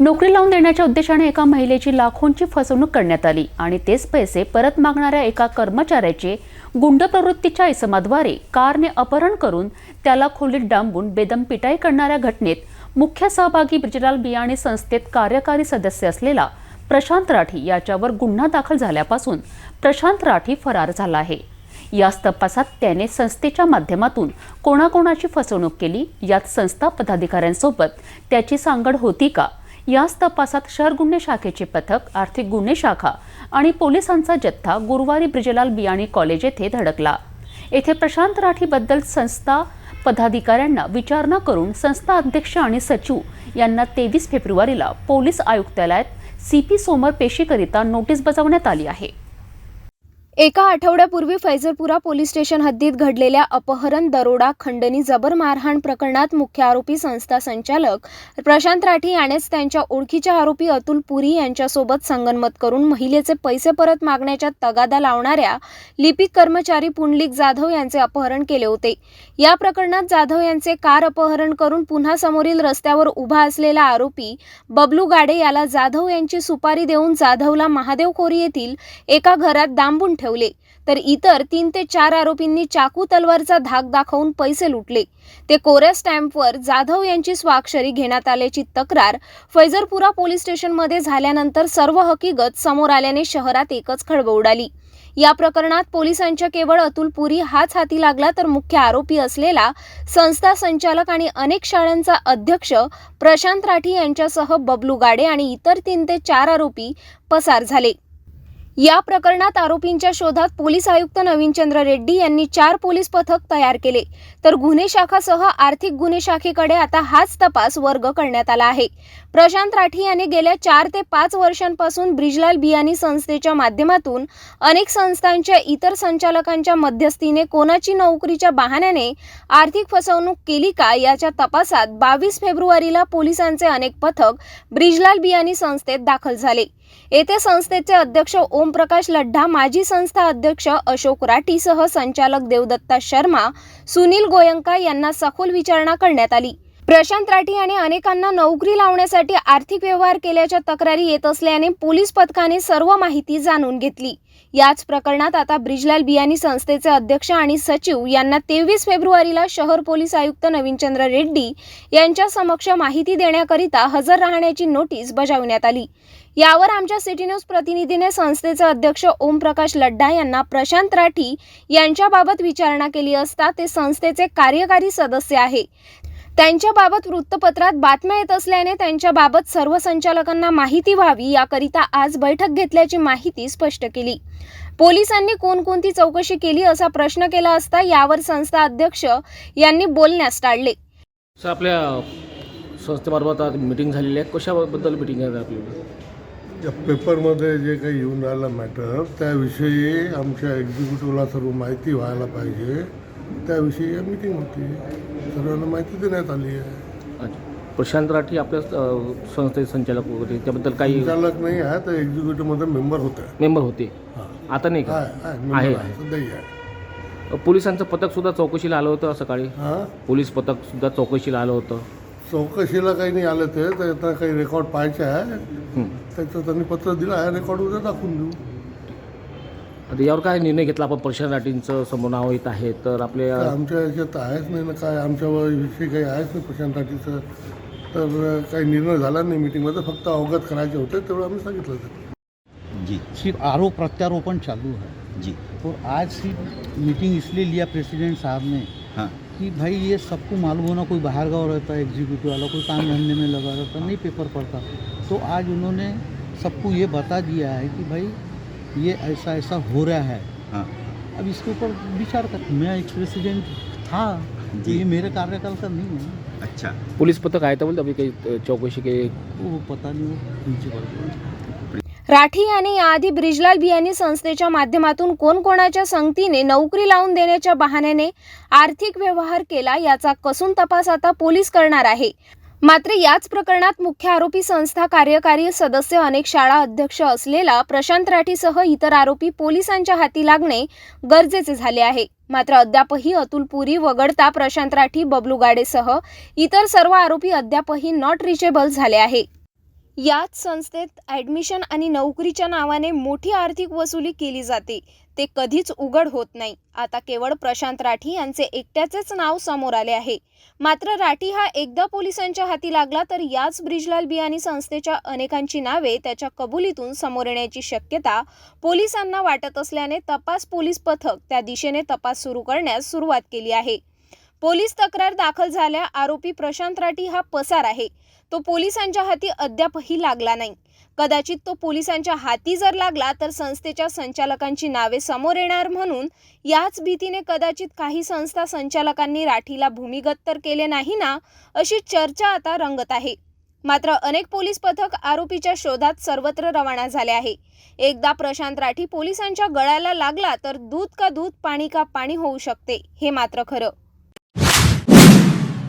नोकरी लावून देण्याच्या उद्देशाने एका महिलेची लाखोंची फसवणूक करण्यात आली आणि तेच पैसे परत मागणाऱ्या एका कर्मचाऱ्याचे गुंड प्रवृत्तीच्या इसमाद्वारे कारने अपहरण करून त्याला खोलीत डांबून बेदम पिटाई करणाऱ्या घटनेत मुख्य सहभागी ब्रिजलाल बियाणे संस्थेत कार्यकारी सदस्य असलेला प्रशांत राठी याच्यावर गुन्हा दाखल झाल्यापासून प्रशांत राठी फरार झाला आहे. याच तपासात त्याने संस्थेच्या माध्यमातून कोणाकोणाची फसवणूक केली? यात संस्था पदाधिकाऱ्यांसोबत त्याची सांगड होती का? याच तपासात शहर गुन्हे शाखेचे पथक आर्थिक गुन्हे शाखा आणि पोलिसांचा जथ्था गुरुवारी ब्रिजलाल बियाणी कॉलेज येथे धडकला. येथे प्रशांत राठीबद्दल संस्था पदाधिकाऱ्यांना विचारणा करून संस्था अध्यक्ष आणि सचिव यांना तेवीस फेब्रुवारीला पोलीस आयुक्तालयात सी पी सोमर पेशीकरिता नोटीस बजावण्यात आली आहे. एका आठवड्यापूर्वी फैजलपुरा पोलीस स्टेशन हद्दीत घडलेल्या अपहरण दरोडा खंडणी जबर मारहाण प्रकरणात मुख्य आरोपी संस्था संचालक प्रशांत राठी यानेच त्यांच्या ओळखीच्या आरोपी अतुल पुरी यांच्यासोबत संगनमत करून महिलेचे पैसे परत मागण्याच्या तगादा लावणाऱ्या लिपिक कर्मचारी पुंडलिक जाधव यांचे अपहरण केले होते. या प्रकरणात जाधव यांचे कार अपहरण करून पुन्हा समोरील रस्त्यावर उभा असलेला आरोपी बबलू गाडे याला जाधव यांची सुपारी देऊन जाधवला महादेव कोरी येथील एका घरात डांबून ठेवले. तर इतर तीन ते चार आरोपींनी चाकू तलवारचा धाक दाखवून पैसे लुटले. ते कोऱ्या स्टॅम्पवर जाधव यांची स्वाक्षरी घेण्यात आल्याची तक्रार फैजरपुरा पोलीस स्टेशनमध्ये झाल्यानंतर सर्व हकीकत समोर आल्याने शहरात एकच खळबळ उडाली. या प्रकरणात पोलिसांच्या केवळ अतुल पुरी हाच हाती लागला तर मुख्य आरोपी असलेला संस्था संचालक आणि अनेक शाळांचा अध्यक्ष प्रशांत राठी यांच्यासह बबलू गाडे आणि इतर तीन ते चार आरोपी पसार झाले. या प्रकरणात आरोपींच्या शोधात पोलीस आयुक्त नवीनचंद्र रेड्डी यांनी चार पोलीस पथक तयार केले. तर गुन्हे शाखासह आर्थिक गुन्हे शाखेकडे आता हाच तपास वर्ग करण्यात आला आहे. प्रशांत राठी याने गेल्या चार ते पाच वर्षांपासून ब्रिजलाल बियानी संस्थेच्या माध्यमातून अनेक संस्थांच्या इतर संचालकांच्या मध्यस्थीने कोणाची नोकरीच्या बहाण्याने आर्थिक फसवणूक केली का याच्या तपासात बावीस फेब्रुवारीला पोलिसांचे अनेक पथक ब्रिजलाल बियानी संस्थेत दाखल झाले. येथे संस्थेचे अध्यक्ष ओमप्रकाश लड्ढा माजी संस्था अध्यक्ष अशोक राठीसह संचालक देवदत्ता शर्मा सुनील गोयंका यांना सखोल विचारणा करण्यात आली. प्रशांत राठी आणि अनेकांना नोकरी लावण्यासाठी आर्थिक व्यवहार केल्याच्या तक्रारी येत असल्याने पोलीस पथकाने सर्व माहिती जाणून घेतली. याच प्रकरणात आता ब्रिजलाल बियानी संस्थेचे अध्यक्ष आणि सचिव यांना तेवीस फेब्रुवारीला शहर पोलीस आयुक्त नवीनचंद्र रेड्डी यांच्या समक्ष माहिती देण्याकरिता हजर राहण्याची नोटीस बजावण्यात आली. यावर आमच्या सिटी न्यूज प्रतिनिधीने संस्थेचे अध्यक्ष ओमप्रकाश लड्डा यांना प्रशांत राठी यांच्याबाबत विचारणा केली असता ते संस्थेचे कार्यकारी सदस्य आहे. त्यांच्याबाबत वृत्तपत्रात बातम्या येत असल्याने त्यांच्याबाबत सर्व संचालकांना माहिती व्हावी याकरिता आज बैठक घेतल्याची माहिती स्पष्ट केली. पोलिसांनी कोणकोणती चौकशी केली असा प्रश्न केला असता यावर संस्था अध्यक्ष यांनी बोलण्यास टाळले. सर आपल्या संस्थेमार्फत आज मिटिंग झालेली आहे. कशाबद्दल मिटिंग आहे आपली? या पेपरमध्ये जे काही येऊन राहिलं मॅटर त्याविषयी आमच्या एक्झिक्युटिव्हला सर्व माहिती व्हायला पाहिजे. त्याविषयी या मिटिंग होती. सर्वांना माहिती देण्यात आली आहे. अच्छा. प्रशांत राठी आपल्या संस्थेचे संचालक वगैरे त्याबद्दल काही संचालक नाही आहे तर एक्झिक्युटिव्हमध्ये मेंबर होते मेंबर होते. हां. आता नाही का? आहे आहे. Member आहे. आहे. सध्याही आहे. पोलिसांचं पथक सुद्धा चौकशीला आलं होतं सकाळी? हां? पोलीस पथक सुद्धा चौकशीला आलं होतं. चौकशीला काही नाही आलं ते तर आता काही रेकॉर्ड पाहायचे आहे. हं. त्याचं त्यांनी पत्र दिलं आहे रेकॉर्ड उद्या दाखवून देऊ. आता यावर काय निर्णय घेतला आपण? प्रशांत राठींचं समोर नाव येत आहे तर आपले तर आमच्या याच्यात आहेच नाही ना काय आमच्या विषयी काही आहेच नाही प्रशांत पाटीलचं तर काही निर्णय झाला नाही मिटिंगमध्ये फक्त अवगत करायचे होते तेवढं आम्ही सांगितलं होतं. जी. सिर्फ आरोप प्रत्यारोपण चालू है जी. और आज की मीटिंग इसलिए लिया प्रेसिडेंट साहब ने हाँ. कि भाई ये सबको मालूम होना कोई बाहर गाँव रहता है एग्जीक्यूटिव वाला कोई काम धंधे में लगा रहता नहीं पेपर पढ़ता। तो आज उन्होंने सबको ये बता दिया है कि भाई ये ऐसा ऐसा हो रहा है। हाँ। अब इसके ऊपर विचार कर मैं एक प्रेसिडेंट था जी। ये मेरे कार्यकाल का नहीं है। अच्छा। पोलीस पथक आहे तर बोलते अभी कहीं अ, चौकशी काही वो पता नहीं वो प्रिंसिपल राठी यांनी याआधी ब्रिजलाल बियानी संस्थेच्या माध्यमातून कोणकोणाच्या संगतीने नोकरी लावून देण्याच्या बहाण्याने आर्थिक व्यवहार केला याचा कसून तपास आता पोलीस करणार आहे. मात्र याच प्रकरणात मुख्य आरोपी संस्था कार्यकारी सदस्य अनेक शाळा अध्यक्ष असलेला प्रशांत राठीसह इतर आरोपी पोलिसांच्या हाती लागणे गरजेचे झाले आहे. मात्र अद्यापही अतुल पुरी वगळता प्रशांत राठी बबलू गाडेसह इतर सर्व आरोपी अद्यापही नॉट रिचेबल झाले आहे. याच संस्थेत ॲडमिशन आणि नोकरीच्या नावाने मोठी आर्थिक वसुली केली जाते. ते कधीच उघड होत नाही. आता केवळ प्रशांत राठी यांचे एकट्याचेच नाव समोर आले आहे. मात्र राठी हा एकदा पोलिसांच्या हाती लागला तर याच ब्रिजलाल बियाणी संस्थेच्या अनेकांची नावे त्याच्या कबुलीतून समोर येण्याची शक्यता पोलिसांना वाटत असल्याने तपास पोलीस पथक त्या दिशेने तपास सुरू करण्यास सुरुवात केली आहे. पोलीस तक्रार दाखल झाल्या आरोपी प्रशांत राठी हा पसार आहे. तो पोलिसांच्या हाती अद्यापही लागला नाही. कदाचित तो पोलिसांच्या हाती जर लागला तर संस्थेच्या संचालकांची नावे समोर येणार म्हणून याच भीतीने कदाचित काही संस्था संचालकांनी राठीला भूमिगत तर केले नाही ना अशी चर्चा आता रंगत आहे. मात्र अनेक पोलीस पथक आरोपीच्या शोधात सर्वत्र रवाना झाले आहे. एकदा प्रशांत राठी पोलिसांच्या गळ्याला लागला तर दूध का दूध पाणी का पाणी होऊ शकते हे मात्र खरं.